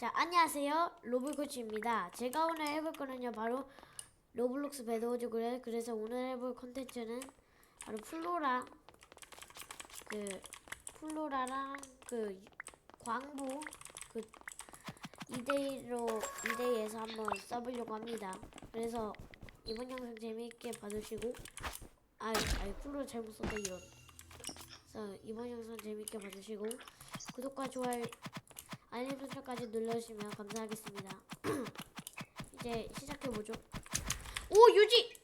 자, 안녕하세요. 로블코치입니다. 제가 오늘 해볼 거는요, 바로 로블록스 배드워즈고요. 그래서 오늘 해볼 컨텐츠는 바로 플로라, 그, 플로라랑 그, 광부, 그, 2대1로, 2대2에서 한번 써보려고 합니다. 그래서 이번 영상 재미있게 봐주시고, 아이, 아이, 플로라 잘못 썼다, 이런. 그래서 이번 영상 재미있게 봐주시고, 구독과 좋아요, 알림 설정까지 눌러주시면 감사하겠습니다. 이제 시작해보죠. 오 유지!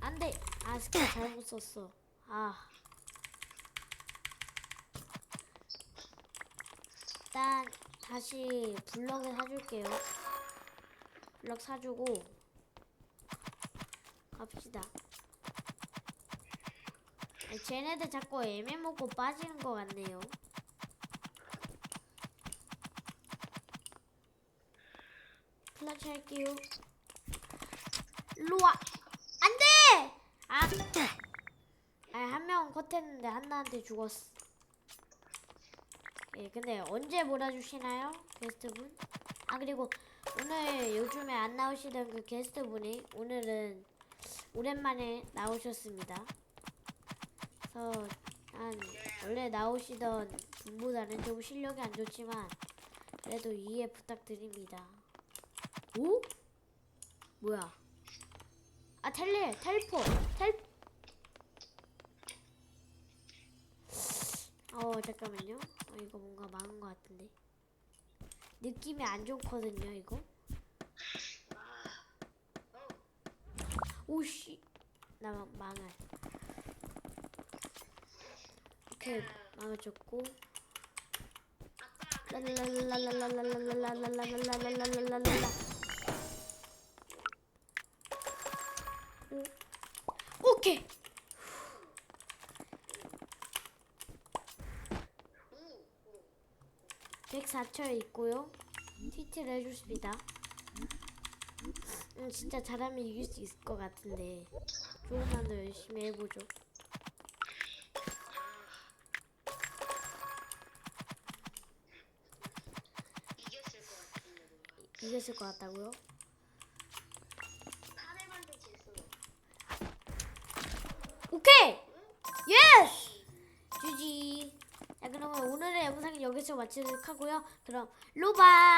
안돼! 아 스킬 잘못 썼어. 아. 일단 다시 블럭을 사줄게요. 블럭 사주고 갑시다. 아니, 쟤네들 자꾸 애매 먹고 빠지는 것 같네요. 플라치 할게요. 일로 와. 안 돼! 아, 컷했는데 한나한테 죽었어. 예, 근데 언제 몰아주시나요? 게스트분? 아, 그리고 오늘 요즘에 안 나오시던 그 게스트분이 오늘은 오랜만에 나오셨습니다. 그래서 한 원래 나오시던 분보다는 좀 실력이 안 좋지만 그래도 이해 부탁드립니다. 오? 뭐야? 아 텔레 텔포 텔. 어 잠깐만요. 어, 이거 뭔가 망한 것 같은데. 느낌이 안 좋거든요 이거. 오씨 나 망- 망할. 오케이 망해줬고. 랄랄랄랄랄랄랄랄랄랄랄랄랄랄랄 오케이. 우 104초에 있고요. TT를 해줬습니다. 음, 진짜 잘하면 이길 수 있을 것 같은데 조금만 더 열심히 해보죠. 이겼을 것 같다고요? 사내만도 질수 오케이! 예스! 주지. 자 그러면 오늘의 영상은 여기서 마치도록 하고요. 그럼 로바!